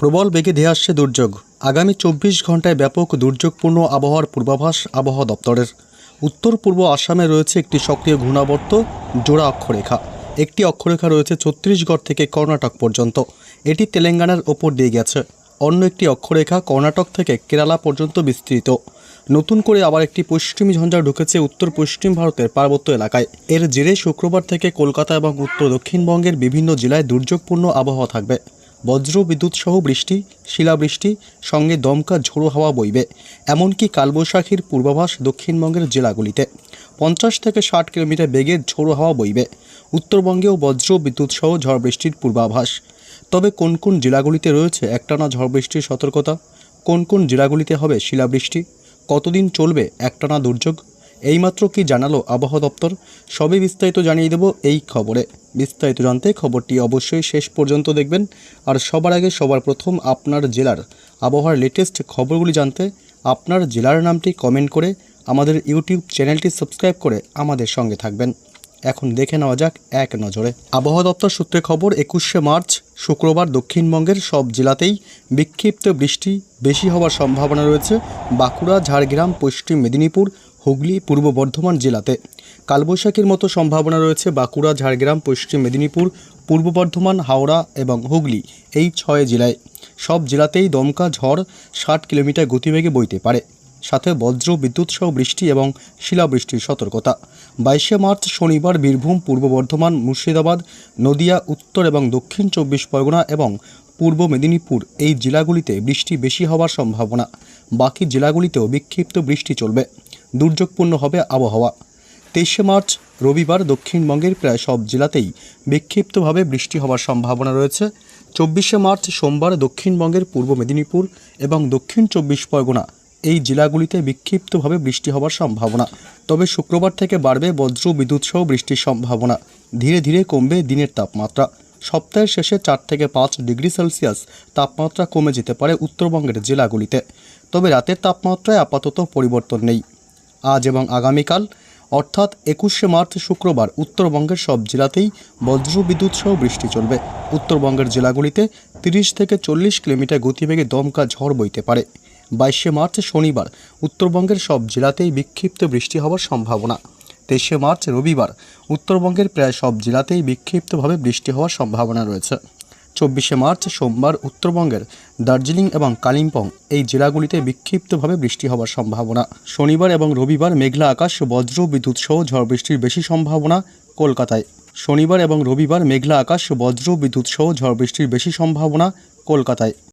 প্রবল বেগে ধেয়ে আসছে দুর্যোগ। আগামী চব্বিশ ঘন্টায় ব্যাপক দুর্যোগপূর্ণ আবহাওয়ার পূর্বাভাস আবহাওয়া দপ্তরের। উত্তর পূর্ব আসামে রয়েছে একটি সক্রিয় ঘূর্ণাবর্ত জোড়া অক্ষরেখা। একটি অক্ষরেখা রয়েছে ছত্তিশগড় থেকে কর্ণাটক পর্যন্ত। এটি তেলেঙ্গানার ওপর দিয়ে গেছে। অন্য একটি অক্ষরেখা কর্ণাটক থেকে কেরালা পর্যন্ত বিস্তৃত। নতুন করে আবার একটি পশ্চিমী ঝঞ্ঝা ঢুকেছে উত্তর পশ্চিম ভারতের পার্বত্য এলাকায়। এর জেরে শুক্রবার থেকে কলকাতা এবং উত্তর দক্ষিণবঙ্গের বিভিন্ন জেলায় দুর্যোগপূর্ণ আবহাওয়া থাকবে। বজ্র বিদ্যুৎ সহ বৃষ্টি, শিলাবৃষ্টি, সঙ্গে দমকা ঝোড়ো হাওয়া বইবে, এমনকি কালবৈশাখীর পূর্বাভাস দক্ষিণবঙ্গের জেলাগুলিতে। পঞ্চাশ থেকে ষাট কিলোমিটার বেগের ঝোড়ো হাওয়া বইবে। উত্তরবঙ্গেও বজ্র বিদ্যুৎ সহ ঝড় বৃষ্টির পূর্বাভাস। তবে কোন কোন জেলাগুলিতে রয়েছে একটানা ঝড় বৃষ্টির সতর্কতা? কোন কোন জেলাগুলিতে হবে শিলাবৃষ্টি? কতদিন চলবে একটানা দুর্যোগ? এইমাত্র কি জানালো আবহাওয়া দপ্তর? সবই বিস্তারিত জানিয়ে দেব এই খবরে। বিস্তারিত জানতে খবরটি অবশ্যই শেষ পর্যন্ত দেখবেন। আর সবার আগে সবার প্রথম আপনার জেলার আবহাওয়ার লেটেস্ট খবরগুলি জানতে আপনার জেলার নামটি কমেন্ট করে আমাদের ইউটিউব চ্যানেলটি সাবস্ক্রাইব করে আমাদের সঙ্গে থাকবেন। এখন দেখে নেওয়া যাক এক নজরে। আবহাওয়া দপ্তর সূত্রে খবর, একুশে মার্চ, শুক্রবার দক্ষিণবঙ্গের সব জেলাতেই বিক্ষিপ্ত বৃষ্টি বেশি হওয়ার সম্ভাবনা রয়েছে। বাঁকুড়া, ঝাড়গ্রাম, পশ্চিম মেদিনীপুর হুগলি, পূর্ব বর্ধমান জেলাতে। কালবৈশাখীর মতো সম্ভাবনা রয়েছে বাঁকুড়া, ঝাড়গ্রাম, পশ্চিম মেদিনীপুর, পূর্ব বর্ধমান, হাওড়া এবং হুগলি এই ছয় জেলায়। সব জেলাতেই দমকা ঝড় ষাট কিলোমিটার গতিবেগে বইতে পারে। সাথে বজ্র, বিদ্যুৎ সহ বৃষ্টি এবং শিলাবৃষ্টির সতর্কতা। বাইশে মার্চ শনিবার বীরভূম, পূর্ব বর্ধমান, মুর্শিদাবাদ, নদিয়া, উত্তর এবং দক্ষিণ চব্বিশ পরগনা এবং পূর্ব মেদিনীপুর এই জেলাগুলিতে বৃষ্টি বেশি হওয়ার সম্ভাবনা। বাকি জেলাগুলিতেও বিক্ষিপ্ত বৃষ্টি চলবে। দুর্যোগপূর্ণ হবে আবহাওয়া। তেইশে মার্চ, রবিবার দক্ষিণবঙ্গের প্রায় সব জেলাতেই বিক্ষিপ্তভাবে বৃষ্টি হওয়ার সম্ভাবনা রয়েছে। চব্বিশে মার্চ সোমবার দক্ষিণবঙ্গের পূর্ব মেদিনীপুর এবং দক্ষিণ চব্বিশ পরগনা এই জেলাগুলিতে বিক্ষিপ্তভাবে বৃষ্টি হওয়ার সম্ভাবনা। তবে শুক্রবার থেকে বাড়বে বজ্র, বিদ্যুৎ সহ বৃষ্টির সম্ভাবনা। ধীরে ধীরে কমবে দিনের তাপমাত্রা। সপ্তাহের শেষে চার থেকে পাঁচ ডিগ্রি সেলসিয়াস তাপমাত্রা কমে যেতে পারে উত্তরবঙ্গের জেলাগুলিতে। তবে রাতের তাপমাত্রায় আপাতত পরিবর্তন নেই। আজ এবং আগামীকাল, অর্থাৎ একুশে মার্চ শুক্রবার উত্তরবঙ্গের সব জেলাতেই বজ্র বিদ্যুৎ সহ বৃষ্টি চলবে। উত্তরবঙ্গের জেলাগুলিতে তিরিশ থেকে চল্লিশ কিলোমিটার গতিবেগে দমকা ঝড় বইতে পারে। বাইশে মার্চ শনিবার উত্তরবঙ্গের সব জেলাতেই বিক্ষিপ্ত বৃষ্টি হওয়ার সম্ভাবনা। তেইশে মার্চ রবিবার উত্তরবঙ্গের প্রায় সব জেলাতেই বিক্ষিপ্তভাবে বৃষ্টি হওয়ার সম্ভাবনা রয়েছে। চব্বিশে মার্চ সোমবার উত্তরবঙ্গের দার্জিলিং এবং কালিম্পং এই জেলাগুলিতে বিক্ষিপ্তভাবে বৃষ্টি হওয়ার সম্ভাবনা। শনিবার এবং রবিবার মেঘলা আকাশ, বজ্র, বিদ্যুৎ সহ ঝড় বৃষ্টির বেশি সম্ভাবনা কলকাতায়। শনিবার এবং রবিবার মেঘলা আকাশ, বজ্র, বিদ্যুৎ সহ ঝড় বৃষ্টির বেশি সম্ভাবনা কলকাতায়।